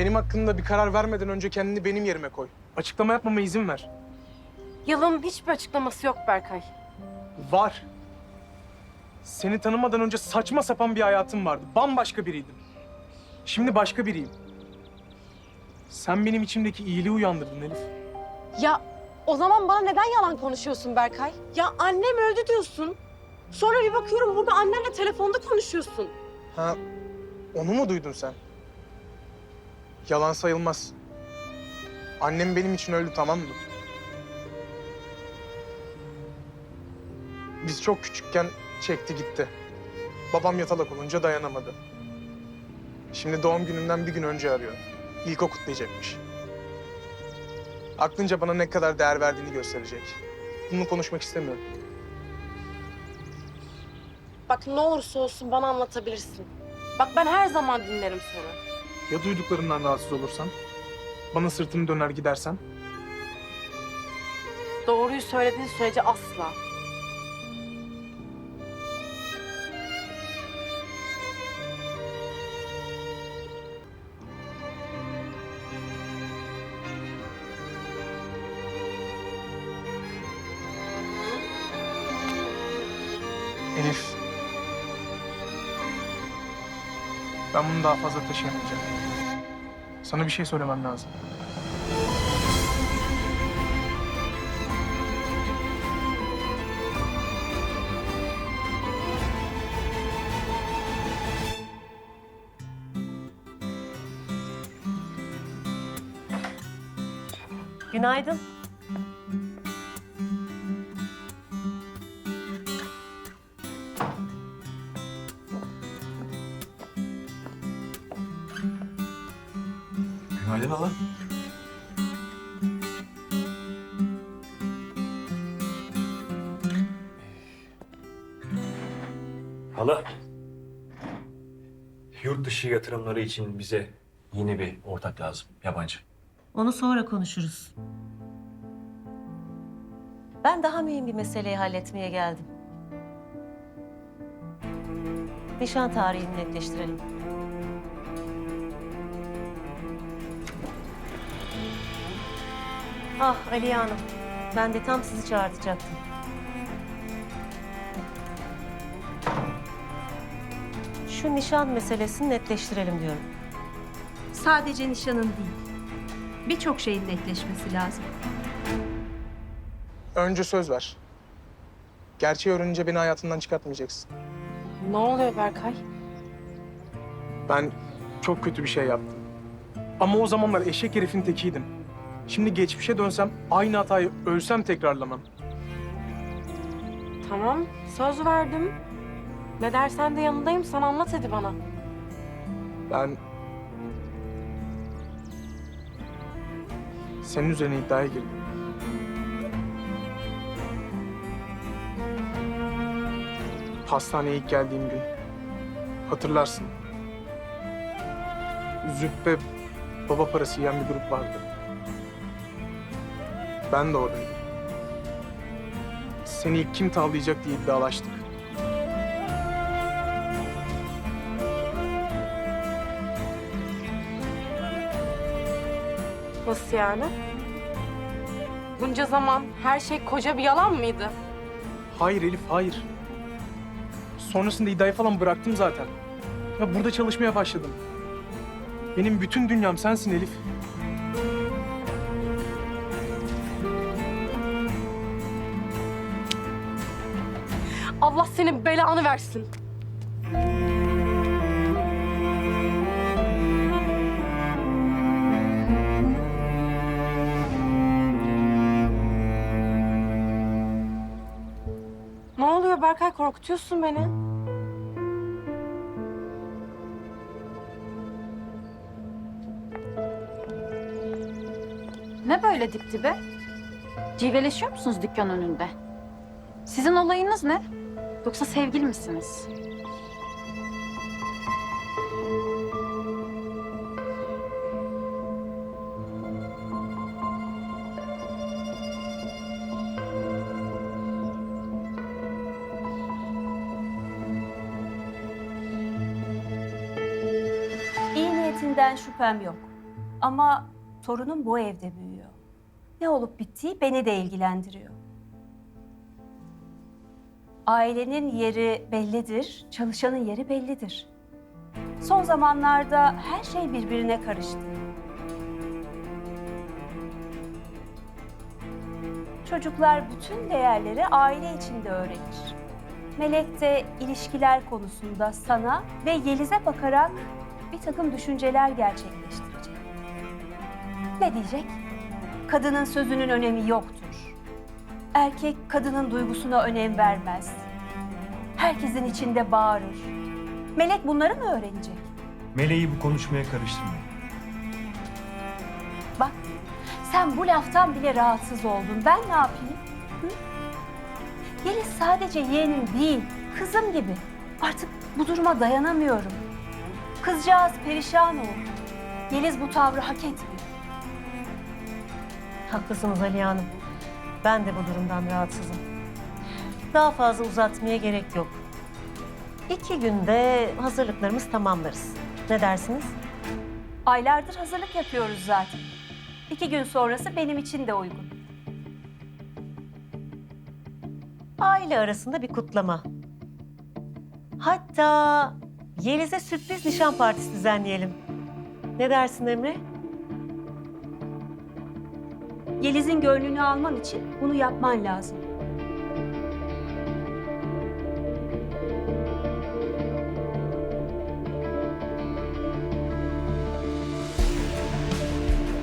Benim hakkında bir karar vermeden önce kendini benim yerime koy. Açıklama yapmama izin ver. Yalın hiçbir açıklaması yok Berkay. Var. Seni tanımadan önce saçma sapan bir hayatım vardı. Bambaşka biriydim. Şimdi başka biriyim. Sen benim içimdeki iyiliği uyandırdın Elif. Ya o zaman bana neden yalan konuşuyorsun Berkay? Ya annem öldü diyorsun. Sonra bir bakıyorum burada annenle telefonda konuşuyorsun. Ha, onu mu duydun sen? Yalan sayılmaz. Annem benim için öldü tamam mı? Biz çok küçükken çekti gitti. Babam yatalak olunca dayanamadı. Şimdi doğum günümden bir gün önce arıyor. İlk o kutlayacakmış. Aklınca bana ne kadar değer verdiğini gösterecek. Bunu konuşmak istemiyorum. Bak ne olursa olsun bana anlatabilirsin. Bak ben her zaman dinlerim seni. Ya duyduklarından rahatsız olursan? Bana sırtını döner gidersen? Doğruyu söylediğin sürece asla. Ben bunu daha fazla taşıyamayacağım. Sana bir şey söylemem lazım. Günaydın. Günaydın hala. Hala. Yurt dışı yatırımları için bize yeni bir ortak lazım, yabancı. Onu sonra konuşuruz. Ben daha mühim bir meseleyi halletmeye geldim. Nişan tarihini netleştirelim. Ah Aliye Hanım, ben de tam sizi çağırtacaktım. Şu nişan meselesini netleştirelim diyorum. Sadece nişanın değil. Birçok şeyin netleşmesi lazım. Önce söz ver. Gerçeği öğrenince beni hayatından çıkartmayacaksın. Ne oluyor Berkay? Ben çok kötü bir şey yaptım. Ama o zamanlar eşek herifin tekiydim. Şimdi geçmişe dönsem aynı hatayı ölsem tekrarlamam. Tamam söz verdim. Ne dersen de yanındayım. Sen anlat hadi bana. Ben... Senin üzerine iddiaya girdim. Hastaneye ilk geldiğim gün. Hatırlarsın. Züppe baba parası yiyen bir grup vardı. Ben de oradaydım. Seni ilk kim tavlayacak diye iddialaştık. Nasıl yani? Bunca zaman her şey koca bir yalan mıydı? Hayır Elif, hayır. Sonrasında iddiayı falan bıraktım zaten. Ya burada çalışmaya başladım. Benim bütün dünyam sensin Elif. Allah senin belanı versin. Ne oluyor Berkay? Korkutuyorsun beni. Ne böyle dip dibe? Cilveleşiyor musunuz dükkan önünde? Sizin olayınız ne? Yoksa sevgili misiniz? İyi niyetinden şüphem yok. Ama torunum bu evde büyüyor. Ne olup bittiği beni de ilgilendiriyor. Ailenin yeri bellidir, çalışanın yeri bellidir. Son zamanlarda her şey birbirine karıştı. Çocuklar bütün değerleri aile içinde öğrenir. Melek de ilişkiler konusunda sana ve Yeliz'e bakarak bir takım düşünceler gerçekleştirecek. Ne diyecek? Kadının sözünün önemi yoktur. Erkek kadının duygusuna önem vermez. Herkesin içinde bağırır. Melek bunları mı öğrenecek? Meleği bu konuşmaya karıştırmayın. Bak, sen bu laftan bile rahatsız oldun. Ben ne yapayım? Hı? Yeliz sadece yeğenim değil, kızım gibi. Artık bu duruma dayanamıyorum. Kızcağız perişan oldu. Yeliz bu tavrı hak etmiyor. Haklısınız Aliye Hanım. Ben de bu durumdan rahatsızım. Daha fazla uzatmaya gerek yok. İki günde hazırlıklarımız tamamlarız. Ne dersiniz? Aylardır hazırlık yapıyoruz zaten. İki gün sonrası benim için de uygun. Aile arasında bir kutlama. Hatta Yeliz'e sürpriz nişan partisi düzenleyelim. Ne dersin Emre? Yeliz'in gönlünü alman için bunu yapman lazım.